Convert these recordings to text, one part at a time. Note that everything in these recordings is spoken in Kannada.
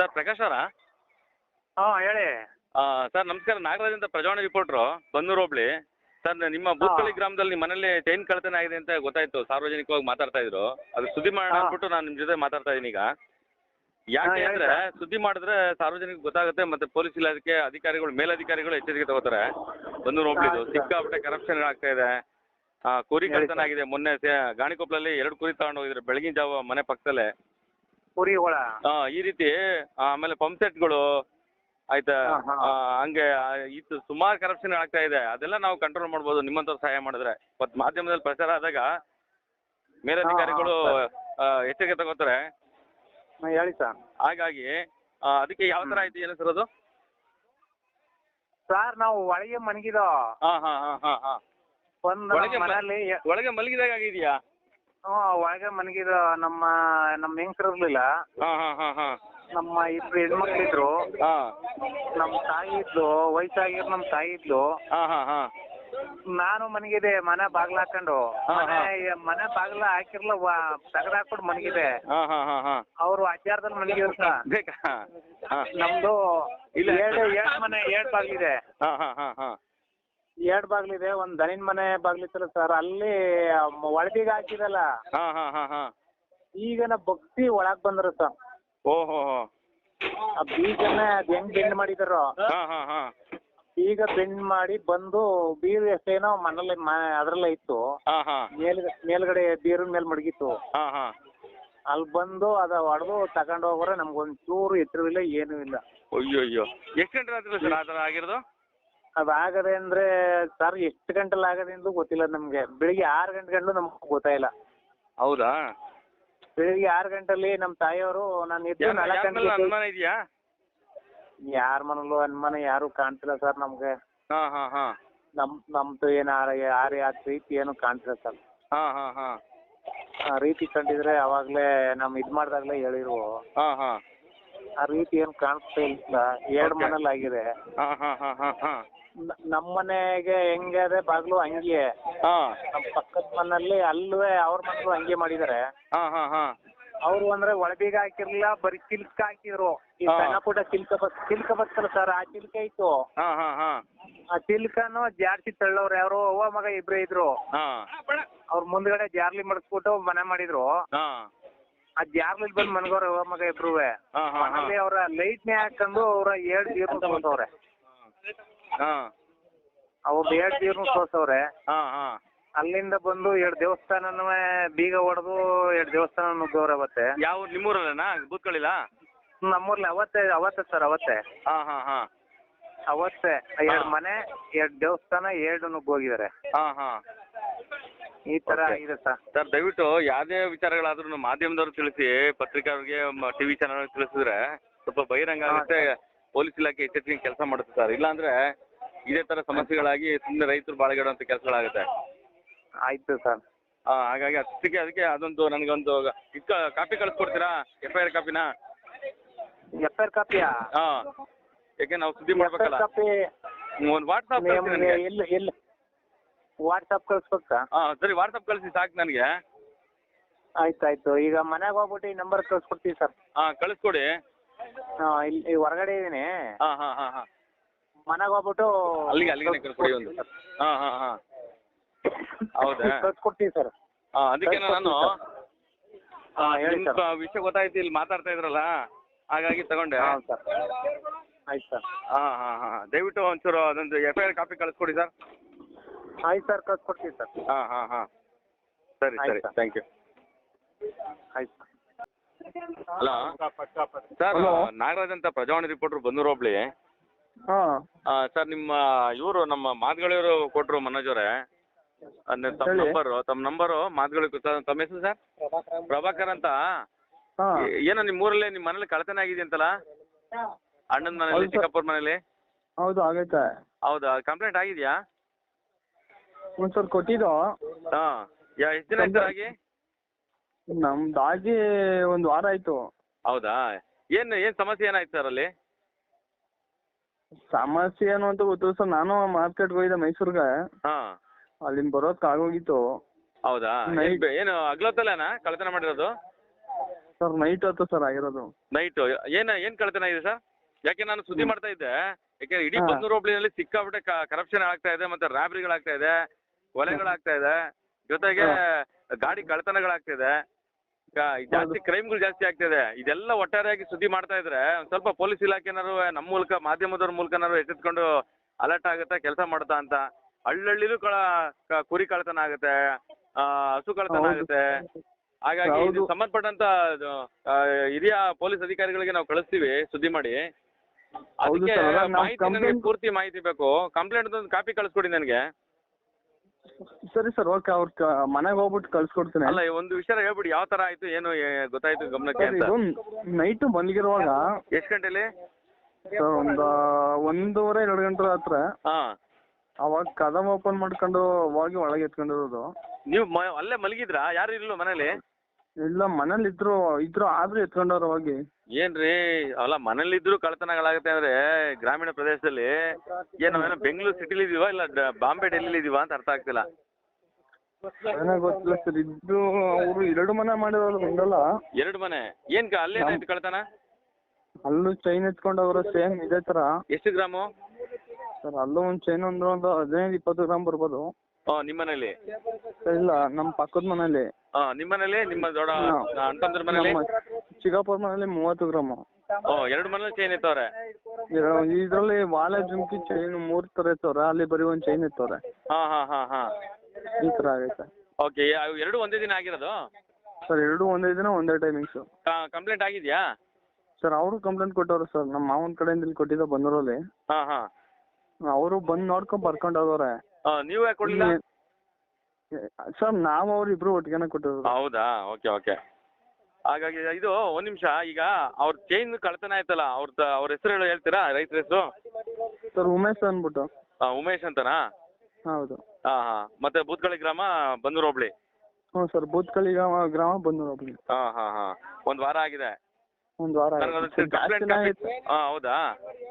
ಸರ್ ಪ್ರಕಾಶ್ ಅವರಾ? ಹಾಂ ಹೇಳಿ. ಸರ್ ನಮಸ್ಕಾರ. ನಾಗರಾಜ್ ಅಂತ ಪ್ರಜಾವಾಣಿ ರಿಪೋರ್ಟ್ರು ಬನ್ನೂರು ಹೋಬ್ಳಿ. ಸರ್ ನಿಮ್ಮ ಬೂತ್ಕಳಿ ಗ್ರಾಮದಲ್ಲಿ ನಿಮ್ಮ ಮನೇಲಿ ಚೈನ್ ಕಳತನ ಆಗಿದೆ ಅಂತ ಗೊತ್ತಾಯ್ತು. ಸಾರ್ವಜನಿಕವಾಗಿ ಮಾತಾಡ್ತಾ ಇದ್ರು. ಅದು ಸುದ್ದಿ ಮಾಡೋಣ. ಅಂದ್ಬಿಟ್ಟು ನಾನು ನಿಮ್ಮ ಜೊತೆ ಮಾತಾಡ್ತಾ ಇದ್ದೀನಿ ಈಗ. ಯಾಕೆ ಅಂದ್ರೆ ಸುದ್ದಿ ಮಾಡಿದ್ರೆ ಸಾರ್ವಜನಿಕ ಗೊತ್ತಾಗುತ್ತೆ ಮತ್ತೆ ಪೊಲೀಸ್ ಇಲಾಖೆ ಅಧಿಕಾರಿಗಳು ಮೇಲಧಿಕಾರಿಗಳು ಎಚ್ಚರಿಕೆ ತಗೋತಾರೆ. ಬನ್ನೂರು ಹೋಬ್ಳಿದು. ಸಿಕ್ಕಾಪಟ್ಟೆ ಕರಪ್ಷನ್ ಆಗ್ತಾ ಇದೆ. ಆ, ಕುರಿ ಕಳ್ತನ ಆಗಿದೆ. ಮೊನ್ನೆ ಗಾಣಿಕೊಪ್ಲಲ್ಲಿ ಗಾಣಿಕೊಪ್ಪಲಲ್ಲಿ ಎರಡು ಕುರಿ ತಗೊಂಡು ಹೋಗಿದ್ರು. ಬೆಳಗಿನ ಜಾವ ಮನೆ ಪಕ್ಕದಲ್ಲೇ. ಕುರಿಗಳ ಆ, ಈ ರೀತಿ ಆಮೇಲೆ ಪಂಪ್ ಸೆಟ್ಗಳು ಆಯ್ತಾ ಹಾ, ಹಾ. ಆ, ಹಂಗೆ ಇತ್ತು ಸುಮಾರು ಕರಪ್ಷನ್ ಆಗ್ತಾ ಇದೆ. ಅದೆಲ್ಲ ನಾವು ಕಂಟ್ರೋಲ್ ಮಾಡ್ಬೋದು ನಿಮ್ಮಂಥವ್ರು ಸಹಾಯ ಮಾಡಿದ್ರೆ. ಮತ್ತು ಮಾಧ್ಯಮದಲ್ಲಿ ಪ್ರಚಾರ ಆದಾಗ ಮೇಲಧಿಕಾರಿಗಳು ಆ, ಎಚ್ಚರಿಕೆ ತಗೋತಾರೆ. ಹಾಂ ಹೇಳಿ ಸರ್. ಹಾಗಾಗಿ ಆ, ಅದಕ್ಕೆ ಯಾವ ತರ ಆಯ್ತು ಏನು ಸರ್ ಅದು? ಸರ್ ನಾವು ಒಳಗೆ ಮನಗಿದೋ ಹಾ ಹಾ ಹಾ ಹಾ ಹಾ. ಒಂದು ಒಳಗೆ ಮ- ಮನೆಯಲ್ಲಿ ಒಳಗೆ ಮಲಗಿದಾಗ ಆಗಿದೆಯಾ? ಹ್ಞೂ ಒಳಗೆ ಮನಗಿದ ನಮ್ಮ ನಮ್ಮ ಹೆಂಗಸ್ರು ಇರ್ಲಿಲ್ಲ. ಹಾಂ ಹಾಂ ಹಾಂ ಹಾಂ. ನಮ್ಮ ಇಬ್ರು ಹೆಣ್ಮಕ್ಳಿದ್ರು. ಇದ್ರು ನಮ್ಮ ತಾಯಿ ಇದ್ಲು ವಯಸ್ಸಾಗಿರೋ ನಮ್ಮ ತಾಯಿ ಇದ್ಲು. ಹಾ ಹಾ ಹಾ. ನಾನು ಮನಗಿದೆ ಮನೆ ಬಾಗ್ಲ ಹಾಕೊಂಡು. ಹಾ, ಮನೆ. ಮನೆ ಬಾಗ್ಲ ಹಾಕಿರ್ಲ ತಗಡ ಹಾಕ್ಬಿಟ್ಟು ಮನಗಿದೆ ಹಾ ಹಾ ಹಾ ಹಾ. ಅವರು ಅಜ್ಜಾರ್ದಲ್ಲಿ ಮನಗಿದ್ರು ಸರ್ ಬೇಕಾ? ಹಾಂ. ನಮ್ದು ಇಲ್ಲ. ಎರಡು ಎರಡು ಮನೆ ಎರಡು ಬಾಗ್ಲಿದೆ ಹಾ ಹಾ ಹಾ ಹಾಂ. ಎರಡು ಬಾಗ್ಲಿದೆ ಒಂದ್ ದನಿನ್ ಮನೆ ಬಾಗ್ಲಿತ್ತಲ್ಲ ಸರ್ ಅಲ್ಲಿ ಒಳಗಿಗೆ ಹಾಕಿದಲ್ಲ? ಹಾಂ ಹಾಂ ಹಾಂ ಹಾಂ. ಈಗ ನಾ ಭಕ್ತಿ ಒಳಗ್ ಬಂದ್ರು ಸರ್ ಓಹೋ ಆ ಬೀಜನ ಅದ್ ಹೆಂಗ್ ಬೆಂಡ್ ಮಾಡಿದಾರೋ? ಹಾಂ ಹಾಂ ಹಾಂ. ಈಗ ಬೆಂಡ್ ಮಾಡಿ ಬಂದು ಬೀರ್ ಎಷ್ಟೇನೋ ಮನೇಲಿ ಅದ್ರಲ್ಲೇ ಇತ್ತು. ಮೇಲ್ಗಡೆ ಹಾಂ. ಮೇಲ್ ಮೇಲ್ಗಡೆ ಬೀರು ಮೇಲೆ ಮಡಗಿತ್ತು. ಅಲ್ ಹಾಂ. ಅಲ್ಲಿ ಬಂದು ಅದ ಹೊಡೆದು ತಗೊಂಡ್ ಹೋಗೋರೆ ನಮ್ಗೊಂದ್ ಚೂರು ಎತ್ತರವಿಲ್ಲ ಏನೂ ಇಲ್ಲ. ಅಯ್ಯೋ ಅಯ್ಯೋ ಎಷ್ಟು ಗಂಟೆ ರಾತ್ರಿ ಸರ್ ಆ ಥರ ಆಗಿರೋದು? ಅದಾಗದೆ ಅಂದ್ರೆ ಸರ್ ಎಷ್ಟು ಗಂಟೆಲಿ ಆಗದೆ ಗೊತ್ತಿಲ್ಲ ನಮ್ಗೆ. ಬೆಳಿಗ್ಗೆ ಆರು ಗಂಟೆ ಗಂಟಲು ನಮ್ಗೆ ಗೊತ್ತಾಯಿಲ್ಲ ಹೌದಾ? ಬೆಳಿಗ್ಗೆ ಆರು ಗಂಟೆಲಿ ನಮ್ಮ ತಾಯಿಯವರು ನಾನು ಎದ್ದು ಯಾರ್- ನಾಲ್ಕು ಯಾರ ಮೇಲೆ ಗಂಟೆಗೆ ಅನುಮಾನ ಇದೆಯಾ? ಯಾರ ಮನೇಲೂ ಅನುಮಾನ ಯಾರು ಕಾಣ್ತಿಲ್ಲ ಸರ್ ನಮ್ಗೆ. ಹಾಂ ಹಾಂ ಹಾಂ. ನಮ್ ನಮ್ದು ಏನು ಯಾರು ಆ ರೀತಿ ಏನು ಕಾಣ್ತಿಲ್ಲ ಸರ್. ಹಾಂ ಹಾಂ ಹಾಂ. ಆ ರೀತಿ ಕಂಡಿದ್ರೆ ಅವಾಗ್ಲೇ ನಮ್ ಇದ್ ಮಾಡ್ದಾಗ್ಲೇ ಹೇಳಿರು. ಹಾಂ ಹಾಂ. ಆ ರೀತಿ ಏನು ಕಾಣಿಸ್ತಾ ಇಲ್ಲ. ಎರಡ್ Okay. ಮನೇಲಿ ಆಗಿದೆ. ಹಾ ಹಾ ಹಾ ಹಾಂ. ನಮ್ಮ ಮನೆಗೆ ಹೆಂಗೆ ಅದೇ ಬಾಗ್ಲು ಹಂಗೆ. ಹಾ. ನಮ್ಮ ಪಕ್ಕದ ಮನೆಯಲ್ಲಿ ಅಲ್ಲೂ ಅವ್ರ ಮನೇಲೂ ಹಂಗೆ ಮಾಡಿದ್ದಾರೆ ಹಾ ಹಾ ಹಾಂ. ಅವರು ಅಂದ್ರೆ ಒಳಬೀಗ ಹಾಕಿರ್ಲಿಲ್ಲ ಬರೀ ಚಿಲ್ಕ ಹಾಕಿದ್ರು. ಈ ಹಾ. ಸಣ್ಣ ಪುಟ್ಟ ಚಿಲ್ಕ ಬಸ್ ಚಿಲ್ಕ ಬರ್ತಲ್ಲ ಸರ್ ಆ ಚಿಲ್ಕ ಇತ್ತು. ಹಾಂ ಹಾಂ ಹಾಂ. ಆ ಚಿಲ್ಕನು ಜಾರ್ಸಿ ತಳ್ಳವ್ರು ಯಾರು ಅವ್ವ ಮಗ ಇಬ್ರೇ ಇದ್ರು. ಹಾಂ. ಅವ್ರ ಮುಂದ್ಗಡೆ ಜಾರ್ಲಿ ಮಡಸ್ಬಿಟ್ಟು ಮನೆ ಮಾಡಿದ್ರು. ಹಾಂ. ಆ ಜಾರ್ಲಿ ಬಂದು ಮನ್ಗೋರ ಅವ್ವ ಮಗ ಇಬ್ರುವೆ. ಹಾ, ಹಾ, ಹಾಂ. ಮನೇಲಿ ಅವ್ರ ಲೈಟ್ನೇ ಹಾಕೊಂಡು ಅವ್ರ ಏಳ್ ಬಂದವ್ರೆ ಹಾಂ. ತೋರ್ಸವ್ರೆ ಹಾ ಹಾಂ. ಅಲ್ಲಿಂದ ಬಂದು ಎರಡು ದೇವಸ್ಥಾನನೂ ಬೀಗ ಹೊಡೆದು ಎರಡು ದೇವಸ್ಥಾನ ನುಗ್ಗವ್ರೆ ಅವತ್ತೆ. ಯಾವ? ನಿಮ್ಮೂರಲ್ಲೇನಾ ನಮ್ಮೂರ್ಲಿ ಅವತ್ತೇ ಅವತ್ತೇ ಸರ್ ಅವತ್ತೇ. ಹಾ ಹಾ ಹಾ. ಅವತ್ತೇ ಎರಡು ಮನೆ ಎರಡ್ ದೇವಸ್ಥಾನ ಎರಡು ನುಗ್ಗೋಗಿದ್ದಾರೆ. ಹಾ ಹಾ. ಈ ತರ Okay. ಇದೆ ಸರ್. ಸರ್ ದಯವಿಟ್ಟು ಯಾವ್ದೇ ವಿಚಾರಗಳಾದ್ರೂ ಮಾಧ್ಯಮದವ್ರು ತಿಳಿಸಿ ಪತ್ರಿಕಾವ್ರಿಗೆ ಟಿವಿ ಚಾನಲ್ ತಿಳಿಸಿದ್ರೆ ಸ್ವಲ್ಪ ಬಹಿರಂಗ ಆಗುತ್ತೆ. ಪೊಲೀಸ್ ಇಲಾಖೆ ಎಚ್ಚರಿಕೆ ಕೆಲಸ ಮಾಡುತ್ತೆ ಸರ್. ಇಲ್ಲಾಂದ್ರೆ ಇದೇ ತರ ಸಮಸ್ಯೆಗಳಾಗಿ ಸುಮ್ಮನೆ ರೈತರು ಬಾಳಗಡುವಂತ ಕೆಲಸಗಳಾಗುತ್ತೆ. ಆಯ್ತು ಸರ್. ಹಾಂ ಹಾಗಾಗಿ ಅದಕ್ಕೆ ಅದಕ್ಕೆ ಅದೊಂದು ನನಗೊಂದು ಇಕ್ಕ ಕಾಪಿ ಕಳಿಸ್ಕೊಡ್ತೀರಾ? ಎಫ್ ಐ ಆರ್ ಕಾಪಿನ? ಎಫ್ ಆರ್ ಕಾಪಿಯಾ? ಹಾ. ಯಾಕೆ ನಾವು ಸುದ್ದಿ ಎಫ್ ಮಾಡ್ಬೇಕಲ್ಲ ಕಾಪಿ ಒಂದು ವಾಟ್ಸಪ್ ಕಳಿಸಿ ನಿಮ್ಗೆ ನನಗೆ. ಎಲ್ಲಿ ಎಲ್ಲಿ? ವಾಟ್ಸಪ್ ಕಳ್ಸ್ಬೇಕಾ? ಹಾ ಸರಿ ವಾಟ್ಸಪ್ ಕಳಿಸಿ ಸಾಕು ನನಗೆ. ಆಯ್ತು ಆಯ್ತು. ಈಗ ಮನೆಗೆ ಹೋಗ್ಬಿಟ್ಟು ಈ ನಂಬರ್ ಕಳ್ಸ್ಕೊಡ್ತೀವಿ ಸರ್. ಹಾ ಕಳಿಸ್ಕೊಡಿ. ಹಾಂ ಇಲ್ಲಿ ಹೊರಗಡೆ ಇದ್ದೀನಿ ಹಾ ಹಾ ಹಾ ಹಾಂ. ಮನೆಗೆ ಹೋಗ್ಬಿಟ್ಟು ಅಲ್ಲಿಗೆ ಅಲ್ಲಿಗೆ ಕೊಡಿ ಒಂದು ಹಾ ಹಾ ಹಾ. ಹೌದಾ? ಕಳ್ಸ್ಕೊಡ್ತೀವಿ ಸರ್. ಹಾ ಅದಕ್ಕೆ ನಾನು ಆ, ಹೇಳಿ ಸರ್. ವಿಷಯ ಗೊತ್ತಾಯ್ತು ಇಲ್ಲಿ ಮಾತಾಡ್ತಾ ಇದ್ರಲ್ಲ? ಹಾಗಾಗಿ ತಗೊಂಡೆ. ಹಾಂ ಸರ್. ಆಯ್ತು ಸರ್. ಹಾ ಹಾ ಹಾ ದಯವಿಟ್ಟು ಒಂಚೂರು ಅದೊಂದು ಎಫ್ ಐ ಆರ್ ಕಾಪಿ ಕಳಿಸ್ಕೊಡಿ ಸರ್. ಆಯ್ತು ಸರ್ ಕಳ್ಸ್ಕೊಡ್ತೀವಿ ಸರ್. ಹಾ ಹಾ ಹಾ. ಸರಿ ಆಯ್ತು ಸರಿ. ಸರ್. ಥ್ಯಾಂಕ್ ಯು ಆಯ್ತು ಹಲೋ? ಸರ್. ನಾಗರಾಜ್ ಅಂತ ಪ್ರಜಾವಾಣಿ ರಿಪೋರ್ಟರ್ ಬಂದೂರು ಹೋಬ್ಳಿ. ಹಾಂ. ಸರ್ ನಿಮ್ಮ ಇವರು ನಮ್ಮ ಮಾತುಗಳಿವರು ಕೊಟ್ರು ಮನೋಜ್ ಅವರೇ. ಅದ್ನ ತಮ್ಮ ಹೇಳಿ. ನಂಬರು ತಮ್ಮ ನಂಬರು ಮಾತುಗಳಿಗೆ ತಮ್ಮ ಹೆಸರು ಸರ್? ಪ್ರಭಾಕರ್ ಅಂತ? ಹಾಂ. ಏನೋ ನಿಮ್ಮ ಊರಲ್ಲಿ ನಿಮ್ಮ ಮನೇಲಿ ಕಳ್ತನ ಆಗಿದೆ ಅಂತಲ್ಲ? ಅಣ್ಣನ ಮನೇಲಿ ಹೌದು ಸರ್. ಚಿಕ್ಕಪ್ಪರ ಮನೇಲಿ? ಹೌದು ಆಗೈತೆ. ಹೌದಾ ಕಂಪ್ಲೇಂಟ್ ಆಗಿದ್ಯಾ? ಒಂದ್ಸಲ ಕೊಟ್ಟಿದ್ದು? ಹಾಂ. ಯಾ ಎಷ್ಟು ದಿನ ಆಯ್ತು ಆಗಿ ನಮ್ದಾಗಿ ಒಂದು ವಾರ ಆಯ್ತು. ಹೌದಾ? ಏನು ಏನು ಸಮಸ್ಯೆ ಏನಾಯ್ತು ಸರ್ ಅಲ್ಲಿ? ಸಮಸ್ಯೆ ಏನು ಅಂತ ಗೊತ್ತು. ಸರ್ ನಾನು ಮಾರ್ಕೆಟ್ಗೆ ಹೋಗಿದ್ದೆ ಮೈಸೂರ್ಗೆ. ಹಾ. ಅಲ್ಲಿಂದ ಬರೋದಕ್ಕೆ ಆಗೋಗಿತ್ತು. ಹೌದಾ? ಏನ್ ಬೆ- ಏನು ಕಳ್ತನ ಮಾಡಿರೋದು? ಸರ್ ನೈಟ್ ಹೊತ್ತು ಸರ್ ಆಗಿರೋದು. ನೈಟ್ ಏನ್ ಏನ್ ಕಳ್ಳತನ ಇದೆ ಸರ್? ಯಾಕೆ ನಾನು ಸುದ್ದಿ ಮಾಡ್ತಾ ಇದ್ದೆ? ಯಾಕೆ ಇಡೀ ಹಾ. ಬನ್ನೂರು ಹೋಬಳಿನಲ್ಲಿ ಸಿಕ್ಕಾಬಿಟ್ಟೆ ಕರಪ್ಷನ್ ಆಗ್ತಾ ಇದೆ ಮತ್ತೆ ರಾಬ್ರಿಗಳಾಗ್ತಾ ಇದೆ ಕೊಲೆಗಳಾಗ್ತಾ ಇದೆ. ಜೊತೆಗೆ ಗಾಡಿ ಕಳ್ತನಗಳಾಗ್ತಾ ಜಾಸ್ತಿ ಕ್ರೈಮ್ಗಳು ಜಾಸ್ತಿ ಆಗ್ತಿದೆ. ಇದೆಲ್ಲ ಒಟ್ಟಾರೆಯಾಗಿ ಸುದ್ದಿ ಮಾಡ್ತಾ ಇದ್ರೆ ಒಂದ್ ಸ್ವಲ್ಪ ಪೊಲೀಸ್ ಇಲಾಖೆನಾರು ನಮ್ಮ ಮೂಲಕ ಮಾಧ್ಯಮದವ್ರ ಮೂಲಕನಾರು ಎಚ್ಚೆತ್ಕೊಂಡು ಅಲರ್ಟ್ ಆಗುತ್ತೆ ಕೆಲಸ ಮಾಡ್ತಾ ಅಂತ. ಹಳ್ಳಹಳ್ಳಿಲೂ ಕಳ ಕ- ಕುರಿ ಕಳ್ತನ ಆಗುತ್ತೆ ಆ, ಹಸು ಕಳ್ತನ ಹೌದು. ಆಗುತ್ತೆ. ಹಾಗಾಗಿ ಇದು ಹೌದು. ಸಂಬಂಧಪಟ್ಟಂತ ಆ, ಹಿರಿಯ ಪೊಲೀಸ್ ಅಧಿಕಾರಿಗಳಿಗೆ ನಾವು ಕಳಿಸ್ತೀವಿ ಸುದ್ದಿ ಮಾಡಿ. ಹೌದು ಅದಕ್ಕೆ ಸರ್, ಅಲ್ಲ, ನಾವು ಮಾಹಿತಿ ನನಗೆ complaint- ಪೂರ್ತಿ ಮಾಹಿತಿ ಬೇಕು. ಕಂಪ್ಲೇಂಟ್ ಒಂದು ಕಾಪಿ ಕಳಿಸ್ಕೊಡಿ ನನಗೆ. ಸರಿ ಸರ್ ಓಕೆ ಅವ್ರ ಮನೆಗೆ ಹೋಗ್ಬಿಟ್ಟು ಕಳ್ಸ್ಕೊಡ್ತೀನಿ. ಅಲ್ಲ ಈ ಒಂದು ವಿಷಯ ಹೇಳ್ಬಿಡಿ ಯಾವ ತರ ಆಯ್ತು ಏನು ಏ- ಗೊತ್ತಾಯ್ತು ಗಮನಕ್ಕೆ ಸರ್ ಅಂತ? ಇದು ನೈಟು ಮಲಗಿರುವಾಗ ಎಷ್ಟು ಗಂಟೆಲಿ? ಸರ್ ಒಂದು ಒಂದೂವರೆ ಎರಡು ಗಂಟೆ ಹತ್ರ ಹಾ. ಅವಾಗ ಕದಮ್ ಓಪನ್ ಮಾಡ್ಕೊಂಡು ಹೋಗಿ ಒಳಗೆ ಎತ್ಕೊಂಡಿರೋದು. ನೀವು ಮ- ಅಲ್ಲೇ ಮಲಗಿದ್ರಾ? ಯಾರು ಇರ್ಲಿಲ್ಲ ಮನೇಲಿ? ಇಲ್ಲ ಮನೇಲಿ ಇದ್ರು ಇದ್ರು ಆದ್ರೂ ಎತ್ಕೊಂಡವ್ರು ಹೋಗಿ ಏನ್ರಿ ಅಲ್ಲ ಮನೇಲಿದ್ರು ಕಳ್ತನಗಳಾಗುತ್ತೆ ಅಂದ್ರೆ ಗ್ರಾಮೀಣ ಪ್ರದೇಶದಲ್ಲಿ ಏನು ಏನೋ ಬೆಂಗಳೂರು ಸಿಟಿಲಿ ಇದೀವಾ ಇಲ್ಲ ಬಾಂಬೆ ಡೆಲ್ಲಿ ಇದೀವಾ ಅಂತ ಅರ್ಥ ಆಗ್ತಿಲ್ಲ? ಗೊತ್ತಿಲ್ಲ ಸರ್ ಇದು ಅವರು ಎರಡು ಮನೆ ಮಾಡಿರೋಲ್ಲ ಒಂದಲ್ಲ. ಎರಡು ಮನೆ? ಏನ್ ಅಲ್ಲೇ ಅಲ್ಲೇನಾಯ್ತು ಕಳ್ತನ ಅಲ್ಲೂ ಚೈನ್ ಎತ್ಕೊಂಡವ್ರು ಸೇಮ್ ಇದೇ ತರ. ಎಷ್ಟು ಗ್ರಾಮು? ಸರ್ ಅಲ್ಲೂ ಒಂದು ಚೈನ್ ಅಂದ್ರೆ ಒಂದು ಹದಿನೈದು ಇಪ್ಪತ್ತು ಗ್ರಾಮ್ ಬರ್ಬೋದು. ನಿಮ್ಮ ನಿಮ್ಮನೇಲಿ ಸರ್ ಇಲ್ಲ ನಮ್ಮ ಪಕ್ಕದ ಮನೇಲಿ. ಹಾ ನಿಮ್ಮನೇಲಿ ನಿಮ್ಮ ದೊಡ್ಡ ಹಾ. ಮನೇಲಿ? ನಮ್ಮ ಚಿಕ್ಕಪ್ಪರ ಮನೇಲಿ ಮೂವತ್ತು ಗ್ರಾಮು. ಓ ಎರಡು ಮನೇಲಿ ಚೈನ್ ಇತ್ತವ್ರೆ ಇದರಲ್ಲಿ ವಾಲೆ ಜುಮ್ಕಿ ಚೈನ್ ಮೂರ್ ತರ ಇತ್ತವ್ರೆ ಅಲ್ಲಿ ಬರೀ ಒಂದ್ ಚೈನ್ ಇತ್ತವ್ರೆ ಹಾ ಹಾ ಹಾ ಹಾ. ಈ ತರ ಆಗೈತೆ. ಓಕೆ ಎರಡು ಒಂದೇ ದಿನ ಆಗಿರೋದು? ಸರ್ ಎರಡು ಒಂದೇ ದಿನ ಒಂದೇ ಟೈಮಿಂಗ್ಸ್ ಕಂಪ್ಲೇಂಟ್ ಆಗಿದ್ಯಾ? ಸರ್ ಅವರು ಕಂಪ್ಲೇಂಟ್ ಕೊಟ್ಟವ್ರೆ ಸರ್ ನಮ್ಮ ಮಾವನ ಕಡೆಯಿಂದ ಇಲ್ಲಿ ಕೊಟ್ಟಿದ್ದ ಅಲ್ಲಿ ಹಾ ಹಾ. ಅವರು ಬಂದು ನೋಡ್ಕೊಂಡ್ ಬರ್ಕೊಂಡ್ ಹೋದವ್ರೆ. ಆ, ನೀವು ಯಾಕೆ ಕೊಡ್ಲಿಲ್ಲ ಸರ್ ನಾವು ಅವ್ರು ಇಬ್ರು ಒಟ್ಟಿಗೆನೆ ಕೊಟ್ಟಿರೋದು. ಹೌದಾ? ಓಕೆ ಓಕೆ ಹಾಗಾಗಿ ಇದು ಒಂದ್ ನಿಮಿಷ ಈಗ ಅವ್ರ ಚೈನ್ ಕಳ್ತನ ಆಯ್ತಲ್ಲ ಅವ್ರದ್ದು ಅವ್ರ ಹೆಸರು ಹೇಳಿ ಹೇಳ್ತೀರಾ ರೈತರ ಹೆಸರು? ಸರ್ ಉಮೇಶ್ ಅಂದ್ಬಿಟ್ಟು. ಉಮೇಶ್ ಅಂತನಾ? ಹೌದು. ಹಾ ಹಾ. ಮತ್ತೆ ಬೂತ್ಕಳಿ ಗ್ರಾಮ ಬಂದೂರು ಹೋಬಳಿ? ಹ್ಞೂ ಸರ್ ಬೂತ್ಕಳಿ ಗ್ರಾಮ ಗ್ರಾಮ ಬಂದೂರು ಒಬ್ಳಿ ಹಾ ಹಾ ಹಾ. ಒಂದ್ ವಾರ ಆಗಿದೆ. ಒಂದು ವಾರ ನನಗೆ ಆಯ್ತು. ಕಂಪ್ಲೇಂಟ್ ಆಗೈತೆ ಹಾ ಹೌದಾ?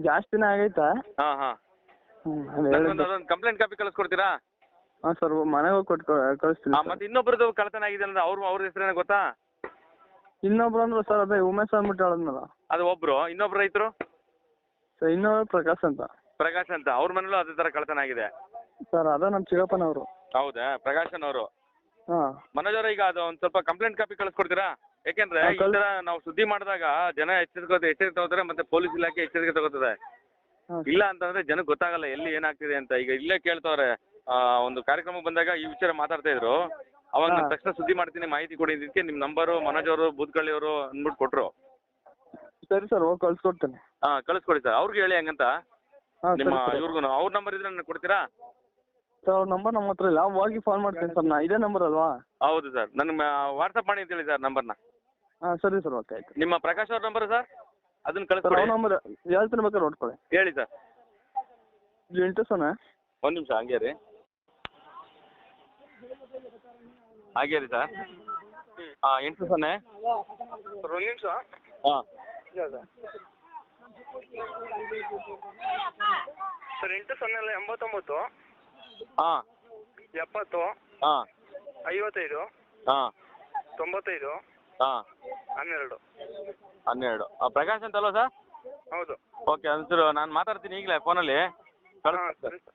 ಜಾಸ್ತಿನೇ ಆಗೈತಾ? ಹಾ ಹಾ. ಹ್ಞೂ ಅದೇ ಹೇಳಿದ್ದು. ನನಗೊಂದು ಕಂಪ್ಲೇಂಟ್ ಕಾಪಿ ಕಳಿಸ್ಕೊಡ್ತೀರಾ? ಹಾಂ ಸರ್ ಮನೆಗೆ ಹೋಗಿ ಕೊಟ್ಟು ಕಳಿಸ್ತೀನಿ ಆ, ಸರ್. ಮತ್ತೆ ಇನ್ನೊಬ್ರದ್ದು ಕಳ್ತನ ಆಗಿದೆ ಅಂದ್ರೆ ಅವ್ರ ಅವ್ರ ಹೆಸರೇನ ಗೊತ್ತಾ? ಇನ್ನೊಬ್ರು ಅಂದ್ರು ಸರ್ ಅದೇ ಉಮೇಶ್ ಅಂದ್ಬಿಟ್ಟು ಹೇಳಿದ್ನಲ್ಲ. ಅದು ಒಬ್ರು ಇನ್ನೊಬ್ರು ರೈತರು? ಸರ್ ಇನ್ನೊಬ್ರು ಪ್ರಕಾಶ್ ಅಂತ. ಪ್ರಕಾಶ್ ಅಂತ ಅವ್ರ ಮನೇಲೂ ಅದೇ ತರ ಕಳ್ತನ ಆಗಿದೆ. ಸರ್ ಅದೇ ನಮ್ಮ ಚಿಕ್ಕಪ್ಪನವರು. ಹೌದಾ? ಪ್ರಕಾಶನ್ ಅವರು ಹಾಂ. ಮನೋಜ್ ಅವ್ರ ಈಗ ಅದು ಒಂದ್ ಸ್ವಲ್ಪ ಕಂಪ್ಲೇಂಟ್ ಕಾಪಿ ಕಳಿಸ್ಕೊಡ್ತೀರಾ? ಯಾಕೆಂದ್ರೆ ಹಾ, ಈ ತರ ನಾವು ಸುದ್ದಿ ಮಾಡಿದಾಗ ಜನ ಎಚ್ಚರಿಕೆ ಎಚ್ಚರಿಕೆ ತಗೋತಾರೆ ಮತ್ತೆ ಪೊಲೀಸ್ ಇಲಾಖೆ ಎಚ್ಚರಿಕೆ ತಗೋತದೆ. ಹಾಂ. ಇಲ್ಲ ಅಂತಂದ್ರೆ ಜನಕ್ಕೆ ಗೊತ್ತಾಗಲ್ಲ ಎಲ್ಲಿ ಏನಾಗ್ತಿದೆ ಅಂತ. ಈಗ ಇಲ್ಲೇ ಕೇಳ್ತಾವ್ರೆ ಆ, ಒಂದು ಕಾರ್ಯಕ್ರಮ ಬಂದಾಗ ಈ ವಿಚಾರ ಮಾತಾಡ್ತಾ ಇದ್ರು. ಅವಾಗ ನಾನು. ತಕ್ಷಣ ಸುದ್ದಿ ಮಾಡ್ತೀನಿ ಮಾಹಿತಿ ಕೊಡಿ. ಇದಕ್ಕೆ ನಿಮ್ ನಂಬರು ಮನೋಜ್ ಅವರು ಬೂದ್ಕಳ್ಳಿ ಅವರು ಅಂದ್ಬಿಟ್ಟು ಕೊಟ್ರು. ಸರಿ ಸರ್ ಹೋಗಿ ಕಳ್ಸ್ಕೊಡ್ತೇನೆ. ಹಾ ಕಳಿಸ್ಕೊಡಿ ಸರ್. ಅವ್ರಿಗೆ ಹೇಳಿ ಹಂಗಂತ. ಹಾಂ ನಿಮ್ಮ ಇವ್ರಿಗೂ ಅವ್ರ ನಂಬರ್ ಇದ್ರೆ ನನಗೆ ಕೊಡ್ತೀರಾ? ಸರ್ ಅವ್ರ ನಂಬರ್ ನಮ್ಮ ಹತ್ರ ಇಲ್ಲ. ಹೋಗಿ ಫೋನ್ ಮಾಡ್ತೀನಿ ಸರ್. ನಾ ಇದೇ ನಂಬರ್ ಅಲ್ವಾ? ಹೌದು ಸರ್. ನನ್ನ ವಾಟ್ಸಪ್ ಮಾಡಿ ಅಂತ ಹೇಳಿ ಸರ್ ನಂಬರ್ನ ಹಾಂ ಸರಿ ಸರ್. ಓಕೆ ಆಯ್ತು. ನಿಮ್ಮ ಪ್ರಕಾಶ್ ಅವ್ರ ನಂಬರ್ ಸರ್? ಅದನ್ನ ಸರ್ ಕಳಿಸ್ಕೊಡಿ. ಅವ್ರ ನಂಬರ್ ಹೇಳ್ತೀನಿ ಬೇಕಾದ್ರೆ ನೋಡ್ಕೊಳ್ಳಿ. ಹೇಳಿ ಸರ್. ಎಂಟು ಸೊನ್ನೆ ಒಂದು ನಿಮಿಷ ಹಂಗೆ ರೀ ಹಾಗೆ ರೀ ಸರ್. ಹಾಂ ಎಂಟು ಸೊನ್ನೆ. ಸರ್ ಒಂದು ನಿಮಿಷ. ಹಾಂ. ಸರ್. ಎಂಟು ಸೊನ್ನೆ ಅಲ್ಲ ಎಂಬತ್ತೊಂಬತ್ತು. ಹಾಂ. ಎಪ್ಪತ್ತು. ಹಾಂ. ಐವತ್ತೈದು. ಹಾಂ. ತೊಂಬತ್ತೈದು. ಹಾಂ. ಹನ್ನೆರಡು. ಹನ್ನೆರಡು. ಆ, ಪ್ರಕಾಶ್ ಅಂತಲ್ವ ಸರ್? ಹೌದು. ಓಕೆ ಒಂಚೂರು ನಾನು ಮಾತಾಡ್ತೀನಿ ಈಗಲೇ ಫೋನಲ್ಲಿ. ಹಾಂ ಸರಿ ಸರ್.